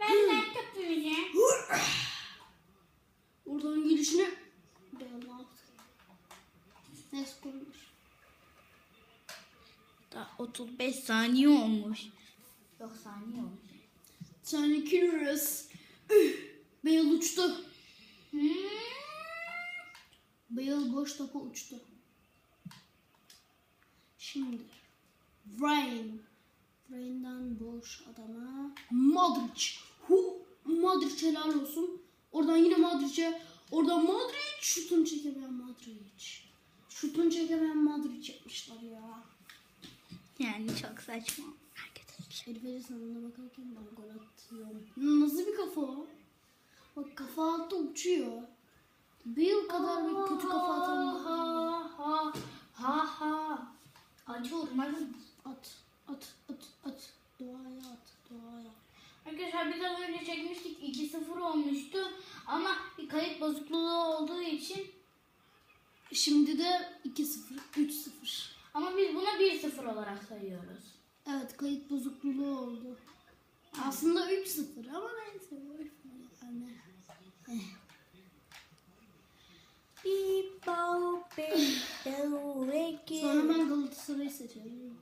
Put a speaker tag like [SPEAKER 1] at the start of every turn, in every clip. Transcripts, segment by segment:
[SPEAKER 1] Ben like yapıyorum.
[SPEAKER 2] Oradan gelişine ben ne yaptım? Neyse konulur.
[SPEAKER 1] Daha 35 saniye olmuş. Yok saniye olmuş.
[SPEAKER 2] Tane killers. Bale uçtu.
[SPEAKER 1] Hmm.
[SPEAKER 2] Bale boş topa uçtu. Şimdi Rain. Rain'den boş adama Modric. Hu Modric helal olsun. Oradan yine Modric'e. Oradan Modric. Şutunu çekemeyen Modric. Şutunu çekemeyen Modric yapmışlar ya.
[SPEAKER 1] Yani çok saçma.
[SPEAKER 2] Elif'e sanına bakarken ben gol atıyorum. Nasıl bir kafa o? Bak kafa altta uçuyor. Bale kadar bir kötü kafa atamıyor.
[SPEAKER 1] Ha ha ha ha. Hadi.
[SPEAKER 2] At,
[SPEAKER 1] Az önce çekmiştik 2-0 olmuştu ama bir kayıt bozukluğu olduğu için
[SPEAKER 2] Şimdi de 2-0, 3-0.
[SPEAKER 1] ama biz buna 1-0 olarak sayıyoruz.
[SPEAKER 2] Evet kayıt bozukluğu oldu. Aslında 3-0 ama neyse. Yani. Sonra ben Galatasaray'ı seçerim.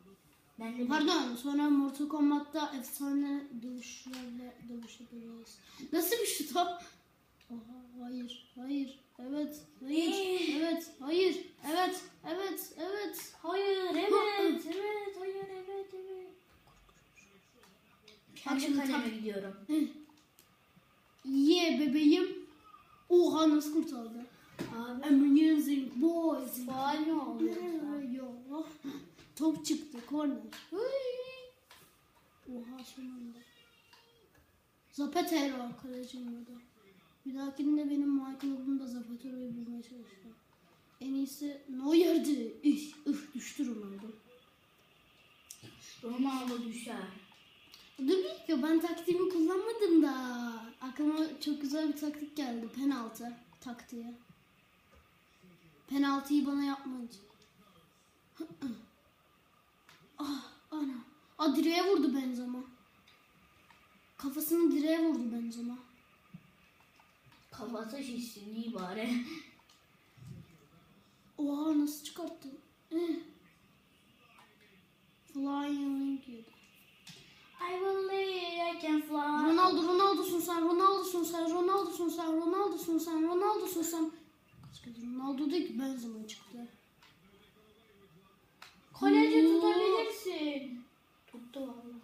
[SPEAKER 1] Ben de
[SPEAKER 2] Pardon sonra Mortal Kombat'ta efsane dövüşlerle dövüşebiliriz. Nasıl bir şut o? Oha, hayır, hayır, evet, hayır,
[SPEAKER 1] Ee?
[SPEAKER 2] evet, hayır, evet, evet, evet.
[SPEAKER 1] Hayır, evet, evet, hayır, evet, evet. Kendi kaleme gidiyorum.
[SPEAKER 2] Ye bebeğim. Oha nasıl kurtardı?
[SPEAKER 1] Abi,
[SPEAKER 2] Amazing boys.
[SPEAKER 1] faal ne oldu?
[SPEAKER 2] Top çıktı, korner. Oha son anda. Zapatero kalecinin adı. Bir dahakinde benim Michael'ımda Zapatero'yu bulmaya çalışacağım. En iyisi Neuer'di. Üh, üh düştü Ronaldo.
[SPEAKER 1] Ronaldo düşer.
[SPEAKER 2] Dur bir dakika ben taktiğimi kullanmadım da. Aklıma çok güzel bir taktik geldi. Penaltı taktiği. Penaltıyı bana yapmayın. Ah ana. Aa direğe vurdu Benzema. Kafasını direğe vurdu Benzema.
[SPEAKER 1] Kafası şişsin iyi bari.
[SPEAKER 2] Oha nasıl çıkarttı? Eh. Flying yedi.
[SPEAKER 1] I will live, I can fly.
[SPEAKER 2] Ronaldo, Ronaldo'sun sen, Ronaldo'sun sen, Ronaldo'sun sen, Ronaldo'sun sen, Ronaldo'sun sen. Ronaldo değil ki Benzema çıktı.
[SPEAKER 1] Kaleci tutabilirsin. Tuttu valla.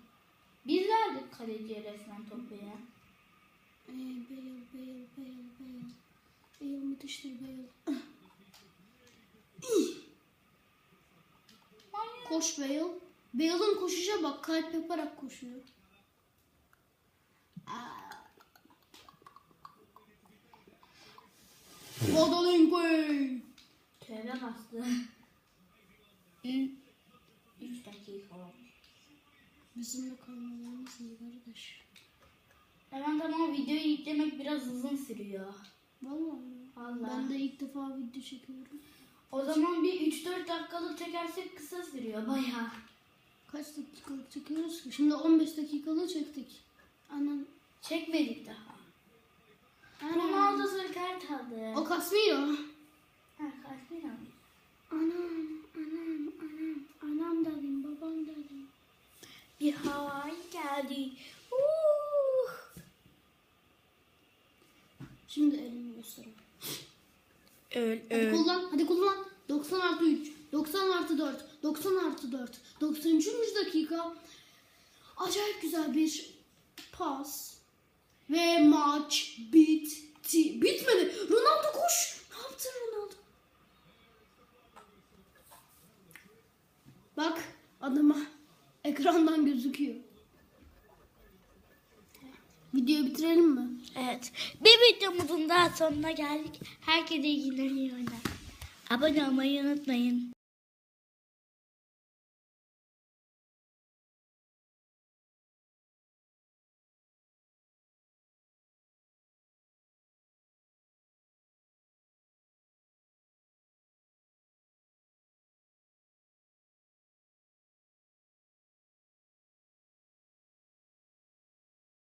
[SPEAKER 1] Biz verdik kaleciye resmen topu ya.
[SPEAKER 2] Ee, Bale, Bale, Bale, Bale. Bale müthiştir Bale. Koş Bale. Bale'ın koşuşa bak, kalp yaparak koşuyor. Guadalupe.
[SPEAKER 1] Tövbe bastı. 3 dakika olmuş.
[SPEAKER 2] Bizimle kalmalarımız iyi kardeş.
[SPEAKER 1] Hemen tamam videoyu yüklemek biraz uzun sürüyor.
[SPEAKER 2] Vallahi.
[SPEAKER 1] Vallahi.
[SPEAKER 2] Ben de ilk defa video çekiyorum.
[SPEAKER 1] O zaman bir 3-4 dakikalık çekersek kısa sürüyor bayağı.
[SPEAKER 2] Kaç dakikalık çekiyoruz ki? Şimdi 15 dakikalık çektik. Anam.
[SPEAKER 1] Çekmedik daha. Ronaldo sarı kart aldı.
[SPEAKER 2] O Casemiro.
[SPEAKER 1] Ha.
[SPEAKER 2] Anam, anam, anam.
[SPEAKER 1] Geldi. Uh.
[SPEAKER 2] Şimdi elimi göstereyim.
[SPEAKER 1] Öl
[SPEAKER 2] Hadi kullan, hadi kullan. 90 artı 3, 90 artı 4, 90 artı 4. 93. dakika. Acayip güzel bir pas. Ve maç bitti. Bitmedi. Ronaldo koş. Ne yaptın Ronaldo? Bak adama ekrandan gözüküyor. Videoyu bitirelim mi?
[SPEAKER 1] Evet. Bir videomuzun daha sonuna geldik. Herkese iyi günler, iyi oyunlar. Abone olmayı unutmayın.